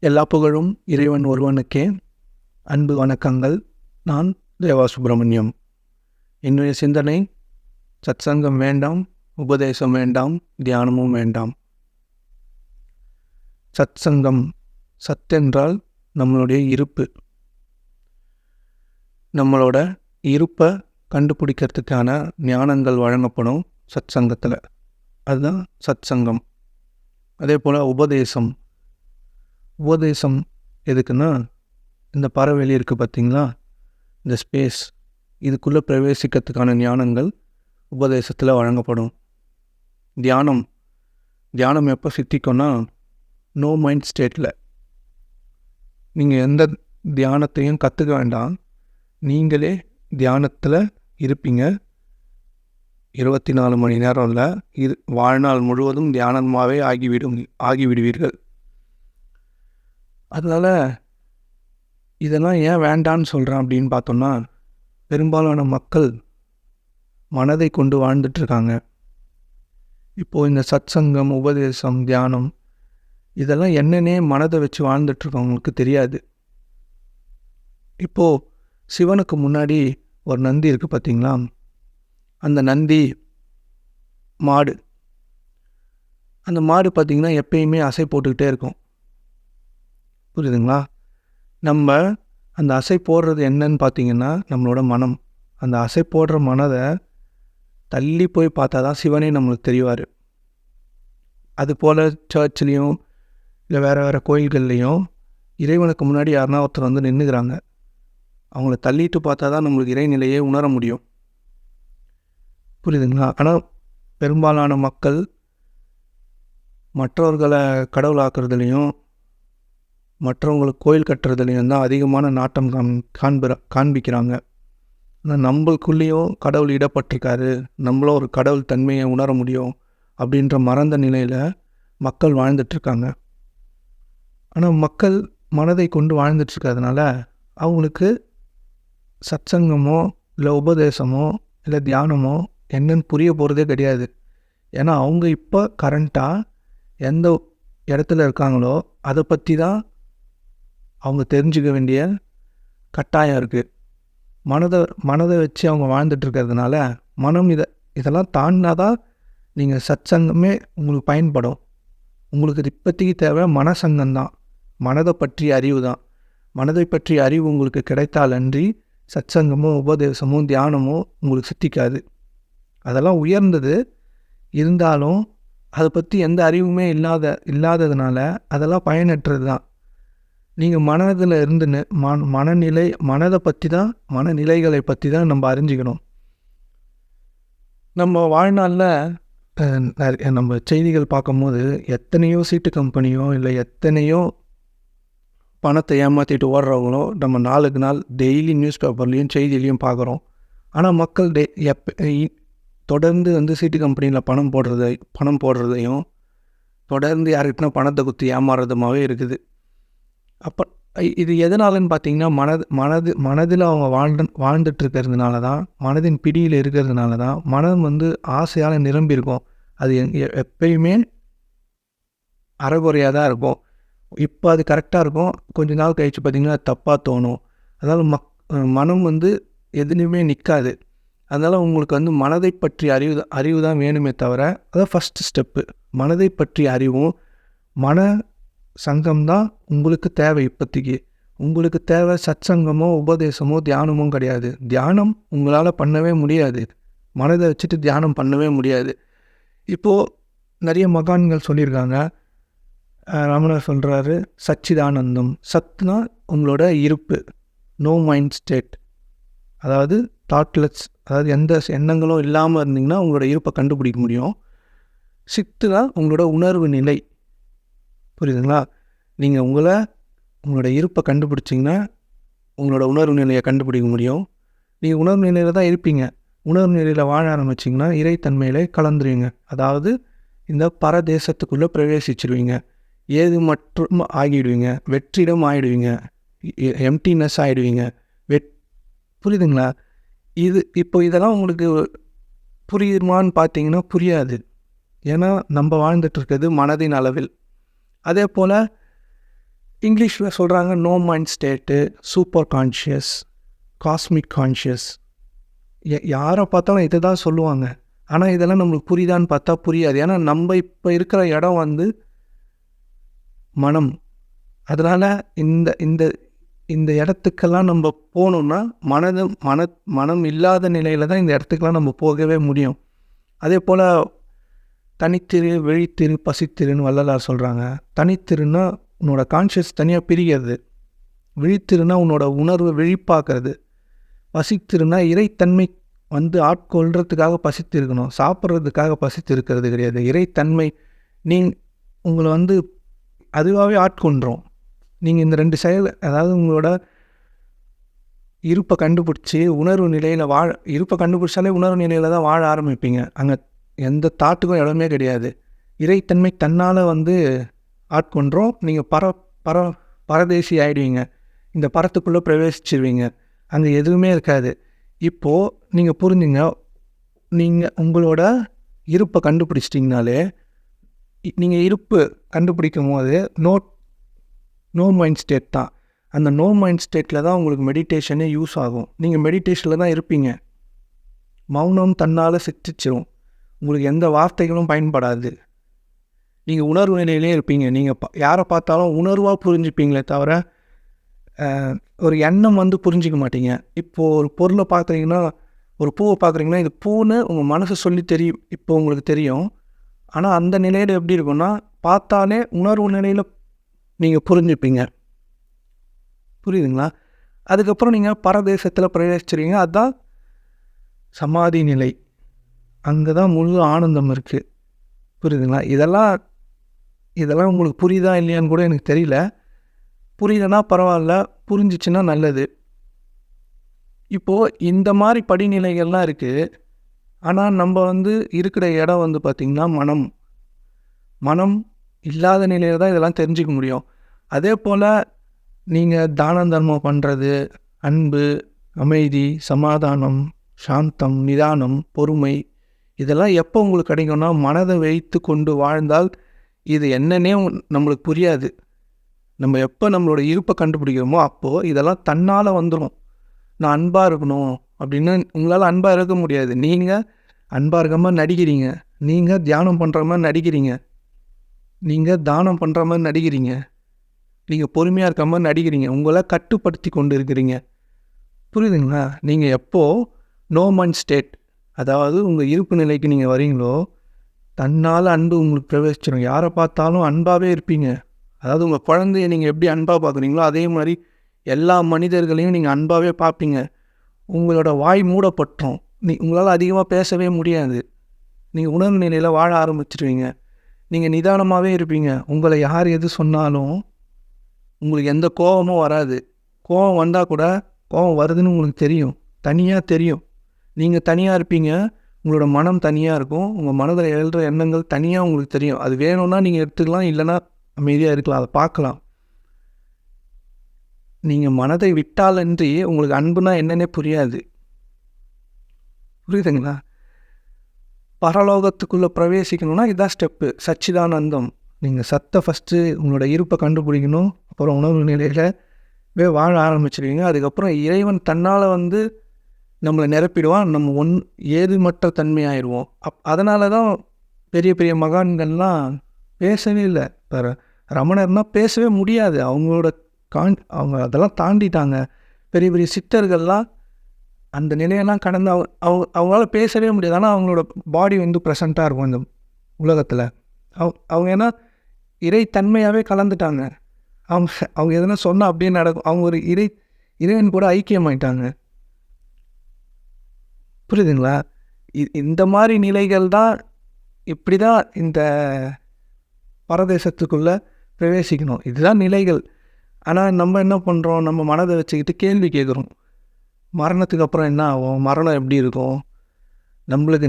எல்லா புகழும் இறைவன் ஒருவனுக்கே. அன்பு வணக்கங்கள். நான் தேவா சுப்பிரமணியம் என்னுடைய சிந்தனை சத்சங்கம் வேண்டாம் உபதேசம் வேண்டாம் தியானமும் வேண்டாம். சத்சங்கம் சத்தென்றால் நம்மளுடைய இருப்பு. நம்மளோட இருப்பை கண்டுபிடிக்கிறதுக்கான ஞானங்கள் வழங்கப்படும் சத்சங்கத்தில். அதுதான் சத்சங்கம். அதே போல் உபதேசம். உபதேசம் எதுக்குன்னா இந்த பறவெளி இருக்குது பார்த்திங்களா இந்த ஸ்பேஸ் இதுக்குள்ளே பிரவேசிக்கிறதுக்கான ஞானங்கள் உபதேசத்தில் வழங்கப்படும். தியானம். தியானம் எப்போ சித்திக்கும்னா நோ மைண்ட் ஸ்டேட்டில் நீங்கள் எந்த தியானத்தையும் கற்றுக்க வேண்டாம். நீங்களே தியானத்தில் இருப்பீங்க. இருபத்தி நாலு மணி நேரம் இல்லை இது வாழ்நாள் முழுவதும் தியானமாகவே ஆகிவிடும் ஆகிவிடுவீர்கள். அதனால் இதெல்லாம் ஏன் வேண்டான்னு சொல்கிறேன் அப்படின்னு பார்த்தோம்னா பெரும்பாலான மக்கள் மனதை கொண்டு வாழ்ந்துட்டுருக்காங்க. இப்போது இந்த சத்சங்கம் உபதேசம் தியானம் இதெல்லாம் என்னன்னே மனதை வச்சு வாழ்ந்துட்டுருக்கவங்களுக்கு தெரியாது. இப்போது சிவனுக்கு முன்னாடி ஒரு நந்தி இருக்குது பார்த்தீங்களா? அந்த நந்தி மாடு. அந்த மாடு பார்த்திங்கன்னா எப்பயுமே அசை போட்டுக்கிட்டே இருக்கும். புரியுதுங்களா? நம்ம அந்த அசை போடுறது என்னன்னு பார்த்தீங்கன்னா நம்மளோட மனம். அந்த அசை போடுற மனதை தள்ளி போய் பார்த்தா தான் சிவனே நம்மளுக்கு தெரிவார். அது போல் சர்ச்லேயும் இல்லை வேறு வேறு கோயில்கள்லேயும் இறைவனுக்கு முன்னாடி யாருனா ஒருத்தர் வந்து நின்றுக்கிறாங்க அவங்கள தள்ளிட்டு பார்த்தா தான் நம்மளுக்கு இறைநிலையே உணர முடியும். புரியுதுங்களா? ஆனால் பெரும்பாலான மக்கள் மற்றவர்களை கடவுளாக்குறதுலேயும் மற்றவங்களுக்கு கோயில் கட்டுறதுலேயும் தான் அதிகமான நாட்டம் காண் காண்பிற காண்பிக்கிறாங்க. ஆனால் நம்மளுக்குள்ளேயும் கடவுள் இடப்பட்டிருக்காரு நம்மளும் ஒரு கடவுள் தன்மையை உணர முடியும் அப்படின்ற மறந்த நிலையில் மக்கள் வாழ்ந்துட்டுருக்காங்க. ஆனால் மக்கள் மனதை கொண்டு வாழ்ந்துட்டுருக்கிறதுனால அவங்களுக்கு சத்சங்கமோ இல்லை உபதேசமோ இல்லை தியானமோ என்னன்னு புரிய போகிறதே கிடையாது. ஏன்னா அவங்க இப்போ கரண்ட்டாக எந்த இடத்துல இருக்காங்களோ அதை பற்றி தான் அவங்க தெரிஞ்சுக்க வேண்டிய கட்டாயம் இருக்குது மனதை மனதை வச்சு அவங்க வாழ்ந்துட்டுருக்கிறதுனால மனம் இதை இதெல்லாம் தாண்டினா தான் நீங்கள் சத்சங்கமே உங்களுக்கு பயன்படும். உங்களுக்கு இப்போதைக்கு தேவை மனசங்கம் தான் மனதை பற்றிய அறிவு தான். மனதை பற்றிய அறிவு உங்களுக்கு கிடைத்தாலன்றி சத்சங்கமோ உபதேசமோ தியானமோ உங்களுக்கு சித்திக்காது. அதெல்லாம் உயர்ந்தது. இருந்தாலும் அதை பற்றி எந்த அறிவுமே இல்லாத இல்லாததுனால அதெல்லாம் பயனற்றது தான். நீங்கள் மனதில் இருந்து மன மனநிலை மனதை பற்றி தான் மனநிலைகளை பற்றி தான் நம்ம அறிஞ்சிக்கணும். நம்ம வாழ்நாளில் நம்ம செய்திகள் பார்க்கும்போது எத்தனையோ சீட்டு கம்பெனியோ இல்லை எத்தனையோ பணத்தை ஏமாற்றிட்டு ஓடுறவங்களோ நம்ம நாளுக்கு நாள் டெய்லி நியூஸ் பேப்பர்லேயும் செய்தியிலையும் பார்க்குறோம். ஆனால் மக்கள் டெ எப் தொடர்ந்து வந்து சீட்டு கம்பெனியில் பணம் போடுறதை பணம் போடுறதையும் தொடர்ந்து யாருக்கிட்டனா பணத்தை குத்தி ஏமாறுறதுமாகவே இருக்குது. அப்போ இது எதனாலன்னு பார்த்தீங்கன்னா மனது மனது மனதில் அவங்க வாழ்ந்து வாழ்ந்துட்டு இருக்கிறதுனால தான் மனதின் பிடியில் இருக்கிறதுனால தான் மனம் வந்து ஆசையால் நிரம்பியிருக்கும் அது எப்பயுமே அறகுறையாக தான் இருக்கும். இப்போ அது கரெக்டாக இருக்கும். கொஞ்ச நாள் கழித்து பார்த்திங்கன்னா தப்பாக தோணும். அதனால் மக் மனம் வந்து எதுலேயுமே நிற்காது அதனால் உங்களுக்கு வந்து மனதை பற்றி அறிவு அறிவு தான் வேணுமே தவிர அதான் ஃபஸ்ட்டு ஸ்டெப்பு மனதை பற்றி அறிவும் மன சங்கம் தான் உங்களுக்கு தேவை இப்போதைக்கு உங்களுக்கு தேவை சத்சங்கமோ உபதேசமோ தியானமோ கிடையாது. தியானம் உங்களால் பண்ணவே முடியாது. மனதை வச்சுட்டு தியானம் பண்ணவே முடியாது. இப்போது நிறைய மகான்கள் சொல்லியிருக்காங்க. ரமணர் சொல்கிறாரு சச்சிதானந்தம். சத்னா உங்களோட இருப்பு. நோ மைண்ட் ஸ்டேட் அதாவது தாட்லெஸ் அதாவது எந்த எண்ணங்களும் இல்லாமல் இருந்தீங்கன்னா உங்களோட இருப்பை கண்டுபிடிக்க முடியும். சித்துனா உங்களோட உணர்வு நிலை. புரியுதுங்களா? நீங்கள் உங்களை உங்களோட இருப்பை கண்டுபிடிச்சிங்கன்னா உங்களோட உணர்வு நிலையை கண்டுபிடிக்க முடியும். நீங்கள் உணர்வு நிலையில் தான் இருப்பீங்க. உணர்வு நிலையில் வாழ ஆரம்பிச்சிங்கன்னா இறைத்தன்மையிலே கலந்துருவீங்க. அதாவது இந்த பரதேசத்துக்குள்ளே பிரவேசிச்சிருவீங்க. ஏது மற்றும் ஆகிடுவீங்க. வெற்றிடம் ஆகிடுவீங்க எம்டினஸ் ஆகிடுவீங்க வெட் புரியுதுங்களா? இது இப்போ இதெல்லாம் உங்களுக்கு புரியுமான்னு பார்த்தீங்கன்னா புரியாது. ஏன்னா நம்ம வாழ்ந்துட்டு இருக்கிறது மனதின் அளவில். அதே போல் இங்கிலீஷில் சொல்கிறாங்க no mind state super conscious cosmic conscious யாரை பார்த்தாலும் இதை தான் சொல்லுவாங்க. ஆனால் இதெல்லாம் நம்மளுக்கு புரியுதான்னு பார்த்தா புரியாது. ஏன்னா நம்ம இப்போ இருக்கிற இடம் வந்து மனம். அதனால் இந்த இந்த இந்த இடத்துக்கெல்லாம் நம்ம போகணுன்னா மனது மன மனம் இல்லாத நிலையில் தான் இந்த இடத்துக்கெல்லாம் நம்ம போகவே முடியும். அதே போல் தனித்திரு வெளித்திரு பசித்திருன்னு வள்ளலார் சொல்கிறாங்க தனித்திருன்னா உன்னோட கான்ஷியஸ் தனியாக பிரிகிறது. விழித்திருனா உன்னோட உணர்வை விழிப்பாக்குறது. பசித்திருன்னா இறைத்தன்மை வந்து ஆட்கொள்றதுக்காக பசித்து இருக்கணும் சாப்பிட்றதுக்காக பசித்து இருக்கிறது கிடையாது. இறைத்தன்மை நீ உங்களை வந்து அதுவாகவே ஆட்கொண்டுரும் நீங்கள் இந்த ரெண்டு செயல் அதாவது உங்களோட இருப்பை கண்டுபிடிச்சி உணர்வு நிலையில் வாழ இருப்பை கண்டுபிடிச்சாலே உணர்வு நிலையில் தான் வாழ ஆரம்பிப்பீங்க. அங்கே எந்த தாட்டுக்கும் இடமே கிடையாது. இறைத்தன்மை தன்னால் வந்து ஆட்கொன்றோம். நீங்கள் பர பர பரதேசி ஆகிடுவீங்க இந்த பரத்துக்குள்ளே பிரவேசிச்சிருவீங்க. அங்கே எதுவுமே இருக்காது. இப்போது நீங்கள் புரிஞ்சுங்க நீங்கள் உங்களோட இருப்பை கண்டுபிடிச்சிட்டிங்கனாலே நீங்கள் இருப்பு கண்டுபிடிக்கும் போது நோ நோ மைண்ட் ஸ்டேட் தான். அந்த நோ மைண்ட் ஸ்டேட்டில் தான் உங்களுக்கு மெடிடேஷனே யூஸ் ஆகும். நீங்கள் மெடிடேஷனில் தான் இருப்பீங்க. மௌனம் தன்னால் சித்திச்சிரும். உங்களுக்கு எந்த வார்த்தைகளும் பயன்படாது. நீங்கள் உணர்வு நிலையிலே இருப்பீங்க. நீங்கள் பா யாரை பார்த்தாலும் உணர்வாக புரிஞ்சுப்பீங்களே தவிர ஒரு எண்ணம் வந்து புரிஞ்சிக்க மாட்டீங்க. இப்போது ஒரு பொருளை பார்க்குறீங்கன்னா ஒரு பூவை பார்க்குறீங்கன்னா இது பூன்னு உங்கள் மனசு சொல்லி தெரியும் இப்போ உங்களுக்கு தெரியும். ஆனால் அந்த நிலையில் எப்படி இருக்குன்னா பார்த்தாலே உணர்வு நிலையில் நீங்கள் புரிஞ்சுப்பீங்க. புரியுதுங்களா? அதுக்கப்புறம் நீங்கள் பரதேசத்தில் பிரவேசிச்சிருக்கீங்க. அதுதான் சமாதி நிலை. அங்கே தான் முழு ஆனந்தம் இருக்குது புரியுதுங்களா? இதெல்லாம் இதெல்லாம் உங்களுக்கு புரியுதா இல்லையான்னு கூட எனக்கு தெரியல. புரியலன்னா பரவாயில்ல புரிஞ்சிச்சுன்னா நல்லது. இப்போது இந்த மாதிரி படிநிலைகள்லாம் இருக்குது ஆனால் நம்ம வந்து இருக்கிற இடம் வந்து பார்த்திங்கன்னா மனம். மனம் இல்லாத நிலையில் தான் இதெல்லாம் தெரிஞ்சிக்க முடியும். அதே போல் நீங்கள் தான தர்மம் பண்ணுறது அன்பு அமைதி சமாதானம் சாந்தம் நிதானம் பொறுமை இதெல்லாம் எப்போ உங்களுக்கு கிடைக்கும்னா மனதை வைத்து கொண்டு வாழ்ந்தால் இது என்னன்னே நம்மளுக்கு புரியாது. நம்ம எப்போ நம்மளோட இருப்பை கண்டுபிடிக்கிறோமோ அப்போது இதெல்லாம் தன்னால் வந்துடும் நான் அன்பாக இருக்கணும் அப்படின்னு உங்களால் அன்பாக இருக்க முடியாது. நீங்கள் அன்பாக இருக்க மாதிரி நடிக்கிறீங்க. நீங்கள் தியானம் பண்ணுற மாதிரி நடிக்கிறீங்க. நீங்கள் தானம் பண்ணுற மாதிரி நடிக்கிறீங்க. நீங்கள் பொறுமையாக இருக்க மாதிரி நடிக்கிறீங்க. உங்களை கட்டுப்படுத்தி கொண்டு இருக்கிறீங்க. புரியுதுங்களா? நீங்கள் எப்போது நோ மன் ஸ்டேட் அதாவது உங்கள் இருப்பு நிலைக்கு நீங்கள் வரீங்களோ தன்னால் அன்பு உங்களுக்கு பிரவேசிச்சிடும் யாரை பார்த்தாலும் அன்பாகவே இருப்பீங்க. அதாவது உங்கள் குழந்தைய நீங்கள் எப்படி அன்பாக பார்க்குறீங்களோ அதே மாதிரி எல்லா மனிதர்களையும் நீங்கள் அன்பாகவே பார்ப்பீங்க. உங்களோட வாய் மூடப்பட்டோம் நீ உங்களால் அதிகமாக பேசவே முடியாது. நீங்கள் உணர்வு நிலையில் வாழ ஆரம்பிச்சிருவீங்க. நீங்கள் நிதானமாகவே இருப்பீங்க. உங்களை யார் எது சொன்னாலும் உங்களுக்கு எந்த கோபமும் வராது. கோபம் வந்தால் கூட கோபம் வருதுன்னு உங்களுக்கு தெரியும். தனியாக தெரியும். நீங்கள் தனியாக இருப்பீங்க. உங்களோட மனம் தனியாக இருக்கும். உங்கள் மனதில் எழுற எண்ணங்கள் தனியாக உங்களுக்கு தெரியும். அது வேணும்னா நீங்கள் எடுத்துக்கலாம் இல்லைன்னா அமைதியாக இருக்கலாம். அதை பார்க்கலாம். நீங்கள் மனதை விட்டாலன்றி உங்களுக்கு அன்புனா என்னன்னே புரியாது. புரியுதுங்களா? பரலோகத்துக்குள்ளே பிரவேசிக்கணும்னா இதுதான் ஸ்டெப்பு சச்சிதானந்தம். நீங்கள் சத்தை ஃபஸ்ட்டு உங்களோட இருப்பை கண்டுபிடிக்கணும். அப்புறம் உணவு நிலையில் வே வாழ ஆரம்பிச்சிருவீங்க. அதுக்கப்புறம் இறைவன் தன்னால் வந்து நம்மளை நிரப்பிடுவான். நம்ம ஒன் ஏதுமற்ற தன்மையாயிடுவோம் அப் அதனால தான் பெரிய பெரிய மகான்கள்லாம் பேசவே இல்லை. இப்போ ரமணர்னால் பேசவே முடியாது. அவங்களோட கான் அவங்க அதெல்லாம் தாண்டிட்டாங்க. பெரிய பெரிய சித்தர்கள்லாம் அந்த நிலையெல்லாம் கடந்து அவங்க அவங்க அவங்களால பேசவே முடியாது. ஆனால் அவங்களோட பாடி வந்து ப்ரெசண்ட்டாக இருக்கும் இந்த உலகத்தில். அவங்க அவங்க ஏன்னா இறைத்தன்மையாகவே கலந்துட்டாங்க. அவங்க அவங்க எதனா சொன்னால் அப்படியே நடக்கும். அவங்க ஒரு இறை இறைவன் கூட ஐக்கியமாயிட்டாங்க. புரியுதுங்களா? இந்த மாதிரி நிலைகள் தான் இப்படி தான் இந்த பரதேசத்துக்குள்ளே பிரவேசிக்கணும். இதுதான் நிலைகள். ஆனால் நம்ம என்ன பண்ணுறோம் நம்ம மனதை வச்சுக்கிட்டு கேள்வி கேட்குறோம் மரணத்துக்கு அப்புறம் என்ன ஆகும்? மரணம் எப்படி இருக்கும்? நம்மளுக்கு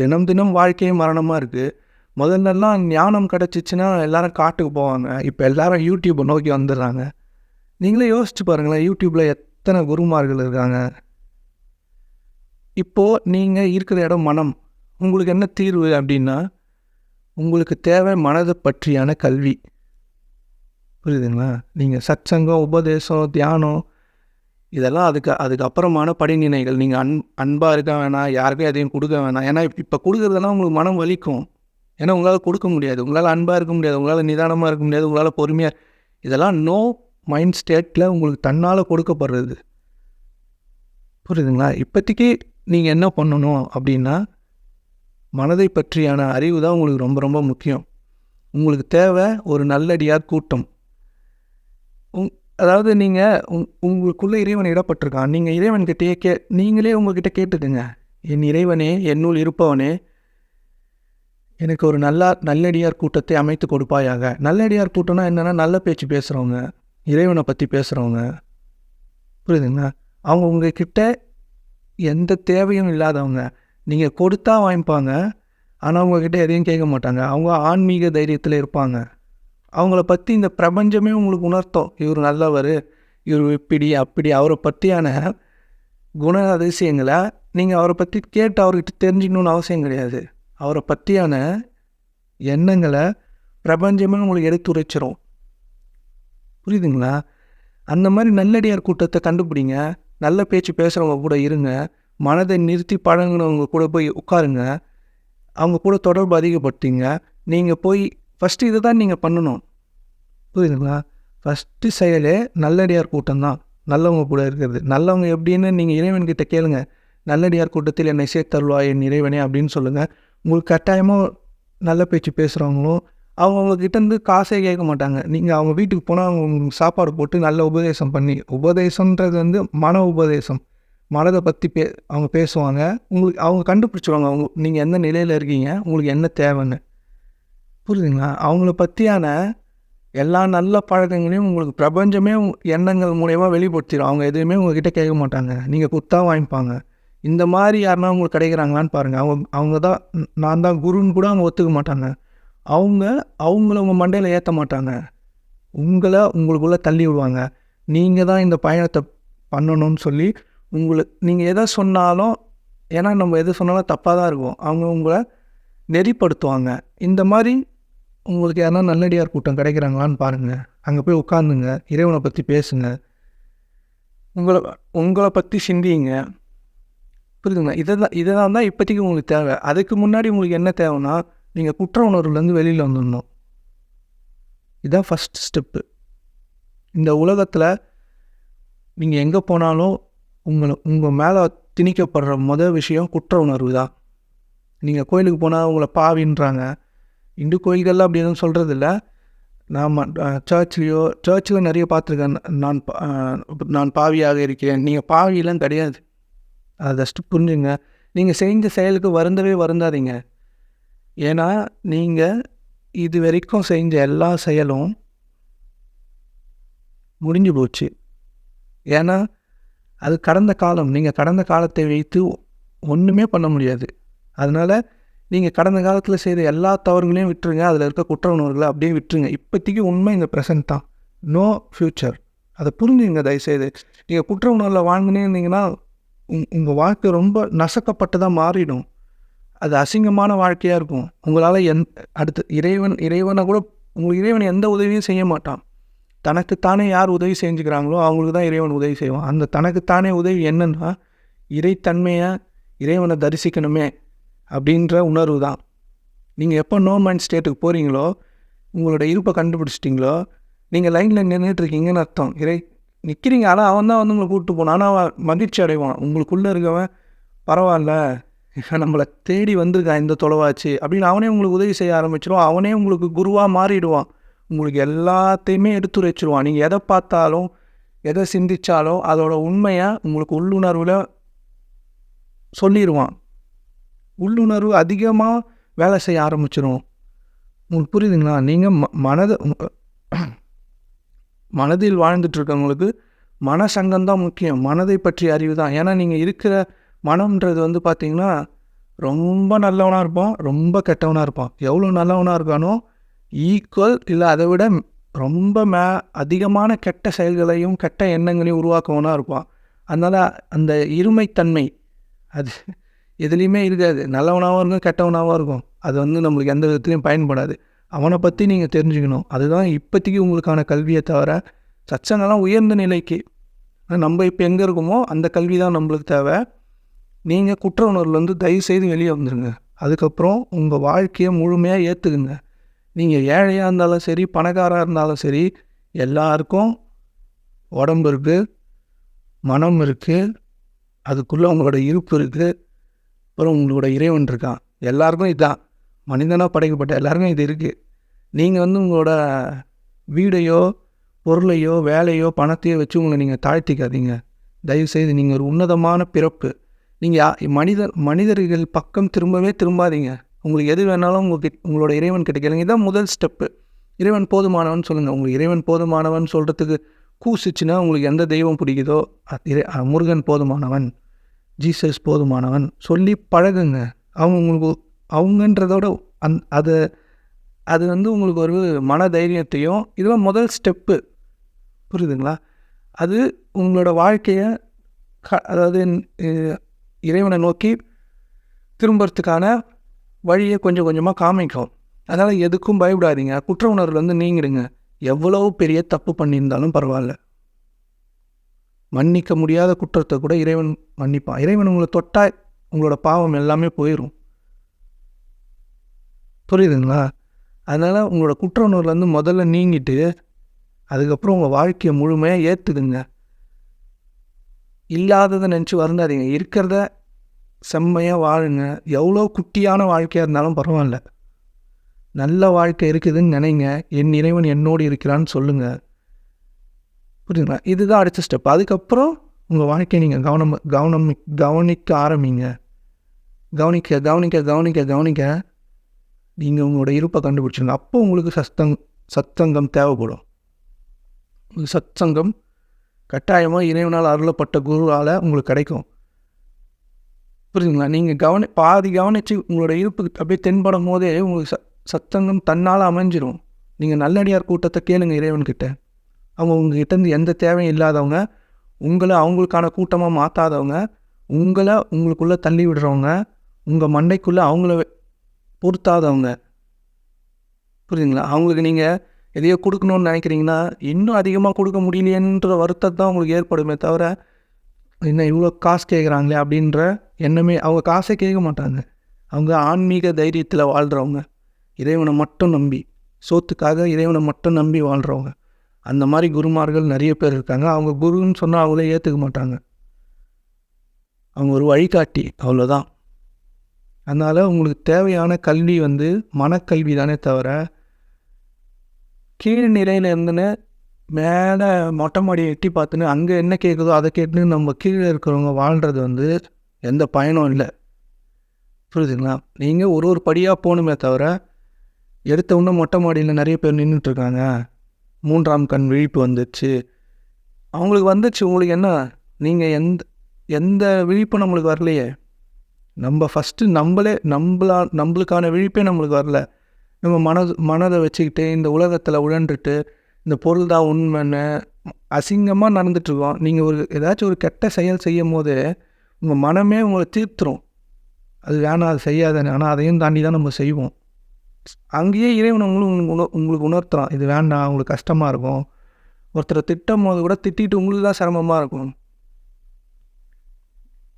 தினம் தினம் வாழ்க்கையே மரணமாக இருக்குது முதல்லலாம் ஞானம் கிடச்சிச்சின்னா எல்லோரும் காட்டுக்கு போவாங்க. இப்போ எல்லோரும் யூடியூப்பை நோக்கி வந்துடுறாங்க. நீங்களே யோசிச்சு பாருங்களேன் யூடியூப்பில் எத்தனை குருமார்கள் இருக்காங்க? இப்போது நீங்கள் இருக்கிற இடம் மனம். உங்களுக்கு என்ன தீர்வு அப்படின்னா உங்களுக்கு தேவை மனதை பற்றியான கல்வி. புரியுதுங்களா? நீங்கள் சத்சங்கம் உபதேசம் தியானம் இதெல்லாம் அதுக்கு அதுக்கு அப்புறமான படிநிலைகள். நீங்கள் அன் அன்பாக இருக்க வேணாம் யாருக்கும் எதையும் கொடுக்க வேணாம். ஏன்னா இப்போ கொடுக்குறதெல்லாம் உங்களுக்கு மனம் வலிக்கும். ஏன்னா உங்களால் கொடுக்க முடியாது. உங்களால் அன்பாக இருக்க முடியாது. உங்களால் நிதானமாக இருக்க முடியாது. உங்களால் பொறுமையாக இதெல்லாம் நோ மைண்ட் ஸ்டேட்டில் உங்களுக்கு தன்னால் கொடுக்கப்படுறது. புரியுதுங்களா? இப்போதைக்கு நீங்கள் என்ன பண்ணணும் அப்படின்னா மனதை பற்றியான அறிவு தான் உங்களுக்கு ரொம்ப ரொம்ப முக்கியம். உங்களுக்கு தேவை ஒரு நல்லடியார் கூட்டம். உங் அதாவது நீங்கள் உங் உங்களுக்குள்ளே இறைவன் இடப்பட்டிருக்கான். நீங்கள் இறைவன்கிட்டயே கே நீங்களே உங்ககிட்ட கேட்டுக்குங்க. என் இறைவனே என்னுள் இருப்பவனே எனக்கு ஒரு நல்லா நல்லடியார் கூட்டத்தை அமைத்து கொடுப்பாயாக. நல்லடியார் கூட்டம்னா என்னென்னா நல்ல பேச்சு பேசுகிறவங்க இறைவனை பற்றி பேசுகிறவங்க புரியுதுங்களா? அவங்க உங்ககிட்ட எந்த தேவையும் இல்லாதவங்க. நீங்கள் கொடுத்தா வாங்கிப்பாங்க. ஆனால் அவங்கக்கிட்ட எதையும் கேட்க மாட்டாங்க. அவங்க ஆன்மீக தைரியத்தில் இருப்பாங்க. அவங்கள பற்றி இந்த பிரபஞ்சமே உங்களுக்கு உணர்த்தும். இவர் நல்லவர் இவர் இப்படி அப்படி. அவரை பற்றியான குண அதிசயங்களை நீங்கள் அவரை பற்றி கேட்டு அவர்கிட்ட தெரிஞ்சுக்கணுன்னு அவசியம் கிடையாது. அவரை பற்றியான எண்ணங்களை பிரபஞ்சமே உங்களுக்கு எடுத்துரைச்சிரும் புரியுதுங்களா? அந்த மாதிரி நல்லடியார் கூட்டத்தை கண்டுபிடிங்க. நல்ல பேச்சு பேசுகிறவங்க கூட இருங்க. மனதை நிறுத்தி பழங்கினவங்க கூட போய் உட்காருங்க. அவங்க கூட தொடர்பு அதிகப்படுத்திங்க. நீங்கள் போய் ஃபஸ்ட்டு இதை தான் நீங்கள் பண்ணணும். புரியுதுங்களா? ஃபஸ்ட்டு செயலே நல்லடியார் கூட்டம் தான். நல்லவங்க கூட இருக்கிறது. நல்லவங்க எப்படின்னு நீங்கள் இறைவன்கிட்ட கேளுங்க. நல்லடியார் கூட்டத்தில் என்னை சேர்த்தருவா என் இறைவனே அப்படின்னு சொல்லுங்கள் உங்களுக்கு கட்டாயமாக நல்ல பேச்சு பேசுகிறவங்களும் அவங்கக்கிட்ட இருந்து காசே கேட்க மாட்டாங்க. நீங்கள் அவங்க வீட்டுக்கு போனால் அவங்க உங்களுக்கு சாப்பாடு போட்டு நல்ல உபதேசம் பண்ணி உபதேசன்றது வந்து மன உபதேசம். மனதை பற்றி பே அவங்க பேசுவாங்க. உங்களுக்கு அவங்க கண்டுபிடிச்சிருவாங்க. அவங்க நீங்கள் எந்த நிலையில் இருக்கீங்க? உங்களுக்கு என்ன தேவைன்னு. புரியுதுங்களா? அவங்கள பற்றியான எல்லா நல்ல பழக்கங்களையும் உங்களுக்கு பிரபஞ்சமே எண்ணங்கள் மூலயமா வெளிப்படுத்திடும் அவங்க எதுவுமே உங்ககிட்ட கேட்க மாட்டாங்க. நீங்கள் குத்தாக வாங்கிப்பாங்க. இந்த மாதிரி யாருன்னா உங்களுக்கு கிடைக்கிறாங்களான்னு பாருங்கள் அவங்க அவங்க தான் நான் தான் குருன்னு கூட அவங்க ஒத்துக்க மாட்டாங்க. அவங்க அவங்கள உங்கள் மண்டையில் ஏற்ற மாட்டாங்க. உங்களை உங்களுக்குள்ளே தள்ளி விடுவாங்க. நீங்கள் தான் இந்த பயணத்தை பண்ணணும்னு சொல்லி உங்களை நீங்கள் எதை சொன்னாலும் ஏன்னா நம்ம எது சொன்னாலும் தப்பாக தான் இருக்கும். அவங்க உங்களை நெறிப்படுத்துவாங்க. இந்த மாதிரி உங்களுக்கு யாருன்னா நல்லடியார் கூட்டம் கிடைக்கிறாங்களான்னு பாருங்கள் அங்கே போய் உட்காந்துங்க இறைவனை பற்றி பேசுங்க. உங்களை உங்களை பற்றி சிந்திங்க. புரியுதுங்களா இதை தான் இதை தான் தான் இப்போதைக்கு உங்களுக்கு தேவை. அதுக்கு முன்னாடி உங்களுக்கு என்ன தேவைன்னா நீங்கள் குற்ற உணர்வுலேருந்து வெளியில் வந்துடணும். இதுதான் ஃபஸ்ட் ஸ்டெப்பு இந்த உலகத்தில் நீங்கள் எங்கே போனாலும் உங்களை உங்கள் மேலே திணிக்கப்படுற முதல் விஷயம் குற்ற உணர்வு தான். நீங்கள் கோயிலுக்கு போனால் உங்களை பாவின்றாங்க. இந்து கோயில்கள்லாம் அப்படி எதுவும் சொல்கிறதில்ல நாம் சர்ச்லேயோ சர்ச்சில் நிறைய பார்த்துருக்கேன். நான் நான் பாவியாக இருக்கிறேன். நீங்கள் பாவியெல்லாம் கிடையாது. அதை ஜஸ்ட்டு புரிஞ்சுங்க. நீங்கள் செஞ்ச செயலுக்கு வருந்தவே வருந்தாதீங்க. ஏன்னா நீங்கள் இது வரைக்கும் செஞ்ச எல்லா செயலும் முடிஞ்சு போச்சு. ஏன்னா அது கடந்த காலம். நீங்கள் கடந்த காலத்தை வைத்து ஒன்றுமே பண்ண முடியாது. அதனால் நீங்கள் கடந்த காலத்தில் செய்த எல்லா தவறுகளையும் விட்டுருங்க. அதில் இருக்க குற்ற உணர்வுகளை அப்படியே விட்டுருங்க. இப்போதைக்கு உண்மை இந்த ப்ரெசன்ட் தான். நோ ஃப்யூச்சர் அதை புரிஞ்சுங்க தயவுசெய்து. நீங்கள் குற்ற உணர்வில் வாழ்ந்துனே இருந்தீங்கன்னா உங் உங்கள் வாழ்க்கை ரொம்ப நசக்கப்பட்டதாக மாறிடும். அது அசிங்கமான வாழ்க்கையாக இருக்கும். உங்களால் எந் அடுத்து இறைவன் இறைவனை கூட உங்களுக்கு இறைவன் எந்த உதவியும் செய்ய மாட்டான். தனக்குத்தானே யார் உதவி செஞ்சுக்கிறாங்களோ அவங்களுக்கு தான் இறைவன் உதவி செய்வான். அந்த தனக்குத்தானே உதவி என்னன்னா இறைத்தன்மையை இறைவனை தரிசிக்கணுமே அப்படின்ற உணர்வு தான். நீங்கள் எப்போ நோ மைண்ட் ஸ்டேட்டுக்கு போகிறீங்களோ உங்களோட இருப்பை கண்டுபிடிச்சிட்டிங்களோ நீங்கள் லைனில் நின்றுட்டுருக்கீங்கன்னு அர்த்தம். இறை நிற்கிறீங்க ஆனால் அவன் தான் வந்து உங்களை கூப்பிட்டு போனான். ஆனால் அவன் மகிழ்ச்சி அடைவான். உங்களுக்குள்ளே இருக்கவன் பரவாயில்ல. நம்மளை தேடி வந்திருக்கான் இந்த தொலைவாச்சு அப்படின்னு அவனே உங்களுக்கு உதவி செய்ய ஆரம்பிச்சிருவான். அவனே உங்களுக்கு குருவாக மாறிடுவான். உங்களுக்கு எல்லாத்தையுமே எடுத்துரைச்சிருவான். நீங்கள் எதை பார்த்தாலும் எதை சிந்தித்தாலும் அதோட உண்மையை உங்களுக்கு உள்ளுணர்வில் சொல்லிடுவான் உள்ளுணர்வு அதிகமாக வேலை செய்ய ஆரம்பிச்சிடும் உங்களுக்கு புரியுதுங்களா? நீங்கள் ம மனதை மனதில் வாழ்ந்துட்டுருக்கவங்களுக்கு மனசங்கம் தான் முக்கியம். மனதை பற்றிய அறிவு தான் ஏன்னா நீங்கள் இருக்கிற மனம்ன்றது வந்து பார்த்திங்கன்னா ரொம்ப நல்லவனாக இருப்பான் ரொம்ப கெட்டவனாக இருப்பான். எவ்வளோ நல்லவனாக இருக்கானோ ஈக்குவல் இல்லை அதை விட ரொம்ப மே அதிகமான கெட்ட செயல்களையும் கெட்ட எண்ணங்களையும் உருவாக்குவனாக இருப்பான். அதனால் அந்த இருமைத்தன்மை அது எதுலேயுமே இருக்காது. நல்லவனாகவும் இருக்கும் கெட்டவனாகவும் இருக்கும். அது வந்து நம்மளுக்கு எந்த விதத்துலையும் பயன்படாது. அவனை பற்றி நீங்கள் தெரிஞ்சுக்கணும். அதுதான் இப்போதைக்கு உங்களுக்கான கல்வியை தவிர சச்சங்கெல்லாம் உயர்ந்த நிலைக்கு. நம்ம இப்போ எங்கே இருக்கோமோ அந்த கல்வி தான் நம்மளுக்கு தேவை. நீங்கள் குற்ற உணர்வுலேருந்து தயவுசெய்து வெளியே வந்துடுங்க அதுக்கப்புறம் உங்கள் வாழ்க்கையை முழுமையாக ஏற்றுக்குங்க நீங்கள் ஏழையாக இருந்தாலும் சரி பணக்காராக இருந்தாலும் சரி எல்லாருக்கும் உடம்பு இருக்குது மனம் இருக்குது அதுக்குள்ளே உங்களோட இருப்பு இருக்குது அப்புறம் உங்களோட இறைவன் இருக்கான். எல்லாருக்கும் இதுதான் மனிதனாக படைக்கப்பட்ட எல்லாருக்கும் இது இருக்குது நீங்கள் வந்து உங்களோட வீடையோ பொருளையோ வேலையோ பணத்தையோ வச்சு உங்களை நீங்கள் தாழ்த்திக்காதீங்க. தயவுசெய்து நீங்கள் ஒரு உன்னதமான பிறப்பு. நீங்கள் மனிதர் மனிதர்கள் பக்கம் திரும்பவே திரும்பாதீங்க. உங்களுக்கு எது வேணாலும் உங்களுக்கு உங்களோட இறைவன் கிட்ட கேளுங்க. இதான் முதல் ஸ்டெப்பு இறைவன் போதுமானவன் சொல்லுங்கள் உங்களுக்கு இறைவன் போதுமானவன் சொல்கிறதுக்கு கூசிச்சுன்னா உங்களுக்கு எந்த தெய்வம் பிடிக்குதோ இறை முருகன் போதுமானவன் ஜீசஸ் போதுமானவன் சொல்லி பழகுங்க. அவங்க உங்களுக்கு அவங்கன்றதோட அந் அதை அது வந்து உங்களுக்கு ஒரு மன தைரியத்தையும் இதெல்லாம் முதல் ஸ்டெப்பு புரியுதுங்களா? அது உங்களோட வாழ்க்கையை க அதாவது இறைவனை நோக்கி திரும்புறதுக்கான வழியை கொஞ்சம் கொஞ்சமாக காமிக்கும். அதனால் எதுக்கும் பயப்படாதீங்க. குற்ற உணர்வுலேருந்து நீங்கிடுங்க. எவ்வளவு பெரிய தப்பு பண்ணியிருந்தாலும் பரவாயில்ல. மன்னிக்க முடியாத குற்றத்தை கூட இறைவன் மன்னிப்பான். இறைவன் உங்களை தொட்டா உங்களோட பாவம் எல்லாமே போயிடும் புரியுதுங்களா? அதனால் உங்களோட குற்ற உணர்வுலேருந்து முதல்ல நீங்கிட்டு அதுக்கப்புறம் உங்கள் வாழ்க்கையை முழுமையாக ஏற்றுதுங்க இல்லாததை நினச்சி வருந்தாதீங்க. இருக்கிறத செம்மையாக வாழுங்க. எவ்வளோ குட்டியான வாழ்க்கையாக இருந்தாலும் பரவாயில்ல. நல்ல வாழ்க்கை இருக்குதுன்னு நினைங்க. என் இறைவன் என்னோடு இருக்கிறான்னு சொல்லுங்கள் புரியுதுங்களா? இதுதான் அடுத்த ஸ்டெப் அதுக்கப்புறம் உங்கள் வாழ்க்கையை நீங்கள் கவனம் கவனம் கவனிக்க ஆரம்பிங்க. கவனிக்க கவனிக்க கவனிக்க கவனிக்க நீங்கள் உங்களோட இருப்பை கண்டுபிடிச்சிங்க அப்போ உங்களுக்கு சத்தங் சத்தங்கம் தேவைப்படும். உங்களுக்கு சத்சங்கம் கட்டாயமாக இறைவனால் அருளப்பட்ட குருவால் உங்களுக்கு கிடைக்கும். புரியுதுங்களா நீங்கள் கவனி பாதி கவனித்து உங்களோட இருப்பு அப்படியே தென்படும் போதே உங்களுக்கு ச சத்தங்கம் தன்னால் அமைஞ்சிரும். நீங்கள் நல்லடியார் கூட்டத்தை கேளுங்க இறைவன்கிட்ட. அவங்க உங்ககிட்டேருந்து எந்த தேவையும் இல்லாதவங்க உங்களை அவங்களுக்கான கூட்டமாக மாற்றாதவங்க உங்களை உங்களுக்குள்ளே தள்ளி விடுறவங்க உங்கள் மண்டைக்குள்ளே அவங்கள பொருத்தாதவங்க. புரியுதுங்களா அவங்களுக்கு நீங்கள் எதையோ கொடுக்கணும்னு நினைக்கிறீங்கன்னா இன்னும் அதிகமாக கொடுக்க முடியலையேன்ற வருத்தம் தான் உங்களுக்கு ஏற்படுமே தவிர என்ன இவ்வளோ காசு கேட்குறாங்களே? அப்படின்ற எண்ணமே அவங்க காசே கேட்க மாட்டாங்க. அவங்க ஆன்மீக தைரியத்தில் வாழ்கிறவங்க இறைவனை மட்டும் நம்பி சோத்துக்காக இறைவனை மட்டும் நம்பி வாழ்கிறவங்க அந்த மாதிரி குருமார்கள் நிறைய பேர் இருக்காங்க. அவங்க குருன்னு சொன்னால் அவங்களே ஏற்றுக்க மாட்டாங்க. அவங்க ஒரு வழிகாட்டி அவ்வளோதான். அதனால் உங்களுக்கு தேவையான கல்வி வந்து மனக்கல்வி தானே தவிர கீழ் நிலையில் இருந்துன்னு மேலே மொட்டை மாடியை எட்டி பார்த்துன்னு அங்கே என்ன கேட்குதோ அதை கேட்டுன்னு நம்ம கீழே இருக்கிறவங்க வாழ்கிறது வந்து எந்த பயனும் இல்லை. புரியுதுங்களா? நீங்கள் ஒரு ஒரு படியாக போகணுமே தவிர எடுத்த உடனே மொட்டை மாடியில் நிறைய பேர் நின்றுட்டுருக்காங்க மூன்றாம் கண் விழிப்பு வந்துச்சு. அவங்களுக்கு வந்துச்சு உங்களுக்கு என்ன? நீங்கள் எந்த எந்த விழிப்பும் நம்மளுக்கு வரலையே. நம்ம ஃபஸ்ட்டு நம்மளே நம்மளா நம்மளுக்கான விழிப்பே நம்மளுக்கு வரல. நம்ம மனது மனதை வச்சுக்கிட்டு இந்த உலகத்தில் உழன்றுட்டு இந்த பொருள் தான் உண்மைன்னு அசிங்கமாக நடந்துட்டுருக்கோம். நீங்கள் ஒரு ஏதாச்சும் ஒரு கெட்ட செயல் செய்யும் போது உங்கள் மனமே உங்களை தீர்த்துரும். அது வேணாம் அது செய்யாதன்னு. ஆனால் அதையும் தாண்டி தான் நம்ம செய்வோம். அங்கேயே இறைவன் உங்களுக்கு உண உங்களுக்கு உணர்த்துறான். இது வேண்டாம் உங்களுக்கு கஷ்டமாக இருக்கும். ஒருத்தரை திட்டும் போது கூட திட்டிட்டு உங்களுக்கு தான் சிரமமாக இருக்கும்.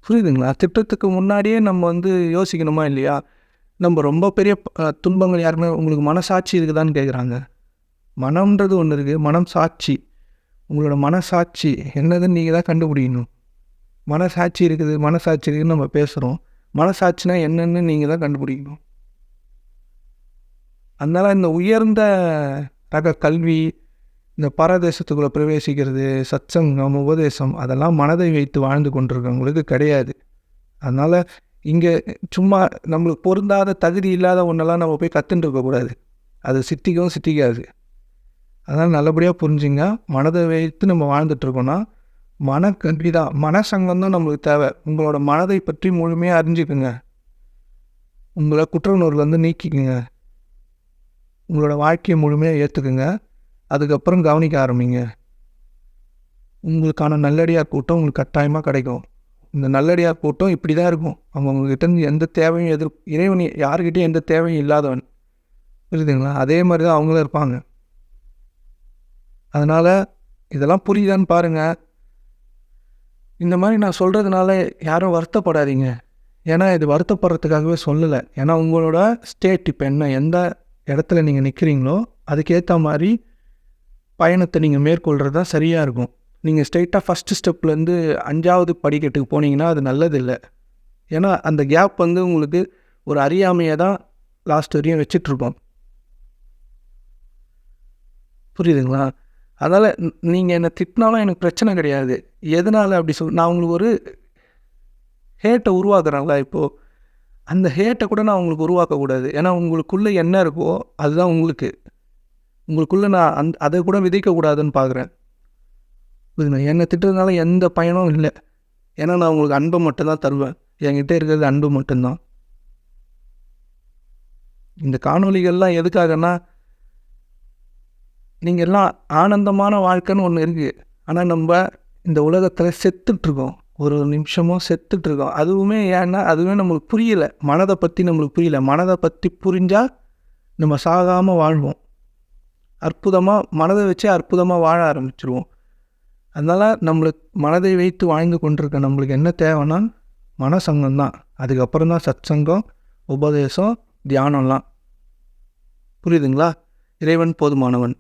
புரியுதுங்களா? திட்டத்துக்கு முன்னாடியே நம்ம வந்து யோசிக்கணுமா இல்லையா? நம்ம ரொம்ப பெரிய துன்பங்கள் யாருமே உங்களுக்கு மனசாட்சி இருக்குதான்னு கேட்குறாங்க மனம்ன்றது ஒன்று இருக்குது மனம் சாட்சி. உங்களோட மனசாட்சி என்னதுன்னு நீங்கள் தான் கண்டுபிடிக்கணும். மனசாட்சி இருக்குது மனசாட்சி இருக்குதுன்னு நம்ம பேசுகிறோம் மனசாட்சினா என்னன்னு நீங்கள் தான் கண்டுபிடிக்கணும். அதனால் இந்த உயர்ந்த ரக கல்வி இந்த பரதேசத்துக்குள்ளே பிரவேசிக்கிறது சத்சங்கம் உபதேசம் அதெல்லாம் மனதை வைத்து வாழ்ந்து கொண்டிருக்கவங்களுக்கு கிடையாது. அதனால் இங்கே சும்மா நம்மளுக்கு பொருந்தாத தகுதி இல்லாத ஒன்றெல்லாம் நம்ம போய் கற்றுட்டு இருக்கக்கூடாது அது சித்திக்கவும் சித்திக்காது. அதனால் நல்லபடியாக புரிஞ்சுங்க. மனதை வைத்து நம்ம வாழ்ந்துட்டுருக்கோன்னா மனக்கல்வி தான் மனசங்கம் தான் நம்மளுக்கு தேவை. உங்களோட மனதை பற்றி முழுமையாக அறிஞ்சுக்குங்க. உங்களை குற்ற வந்து நீக்கிக்குங்க. உங்களோட வாழ்க்கையை முழுமையாக ஏற்றுக்குங்க அதுக்கப்புறம் கவனிக்க ஆரம்பிங்க. உங்களுக்கான நல்லடியார் கூட்டம் உங்களுக்கு கட்டாயமாக கிடைக்கும். இந்த நல்லடியார் கூட்டம் இப்படி தான் இருக்கும் அவங்க எந்த தேவையும் எதிர் இறைவன் யாருக்கிட்டையும் எந்த தேவையும் இல்லாதவன். புரியுதுங்களா? அதே மாதிரி தான் அவங்களும் இருப்பாங்க. அதனால் இதெல்லாம் புரியுதான்னு பாருங்கள் இந்த மாதிரி நான் சொல்கிறதுனால யாரும் வருத்தப்படாதீங்க. ஏன்னா இது வருத்தப்படுறதுக்காகவே சொல்லலை. ஏன்னா உங்களோட ஸ்டேட் இப்போ என்ன எந்த இடத்துல நீங்கள் நிற்கிறீங்களோ அதுக்கேற்ற மாதிரி பயணத்தை நீங்கள் மேற்கொள்கிறது தான் சரியாக இருக்கும். நீங்கள் ஸ்ட்ரெயிட்டாக ஃபஸ்ட்டு ஸ்டெப்லேருந்து அஞ்சாவது படிக்கட்டுக்கு போனீங்கன்னா அது நல்லதில்லை. ஏன்னா அந்த கேப் வந்து உங்களுக்கு ஒரு அறியாமையை தான் லாஸ்ட் வரையும் வச்சிட்ருப்போம் புரியுதுங்களா? அதனால் நீங்கள் என்னை திட்டினாலும் எனக்கு பிரச்சனை கிடையாது. எதனால் அப்படி சொல் நான் உங்களுக்கு ஒரு ஹேட்டை உருவாக்குறாங்களா இப்போது அந்த ஹேட்டை கூட நான் உங்களுக்கு உருவாக்கக்கூடாது ஏன்னா உங்களுக்குள்ளே என்ன இருக்கோ அதுதான் உங்களுக்கு. உங்களுக்குள்ளே நான் அந் அதை கூட விதைக்கக்கூடாதுன்னு பார்க்குறேன் புரியுதுங்களா? என்னை திட்டுறதுனால எந்த பயனும் இல்லை. ஏன்னா நான் உங்களுக்கு அன்பை மட்டும்தான் தருவேன். என்கிட்ட இருக்கிறது அன்பு மட்டும்தான். இந்த காணொளிகள்லாம் எதுக்காகன்னா நீங்கள் எல்லாம் ஆனந்தமான வாழ்க்கைன்னு ஒன்று இருக்குது ஆனால் நம்ம இந்த உலகத்தில் செத்துட்ருக்கோம். ஒரு ஒரு நிமிஷமும் செத்துட்ருக்கோம். அதுவுமே ஏன்னா அதுவே நம்மளுக்கு புரியலை. மனதை பற்றி நம்மளுக்கு புரியல. மனதை பற்றி புரிஞ்சால் நம்ம சாகாமல் வாழ்வோம். அற்புதமாக மனதை வச்சே அற்புதமாக வாழ ஆரம்பிச்சிருவோம். அதனால் நம்மளுக்கு மனதை வைத்து வாழ்ந்து கொண்டிருக்க நம்மளுக்கு என்ன தேவைன்னா மனசங்கம் தான் அதுக்கப்புறம் தான் சத் சங்கம் உபதேசம் தியானம்லாம். புரியுதுங்களா? இறைவன் போதுமானவன்.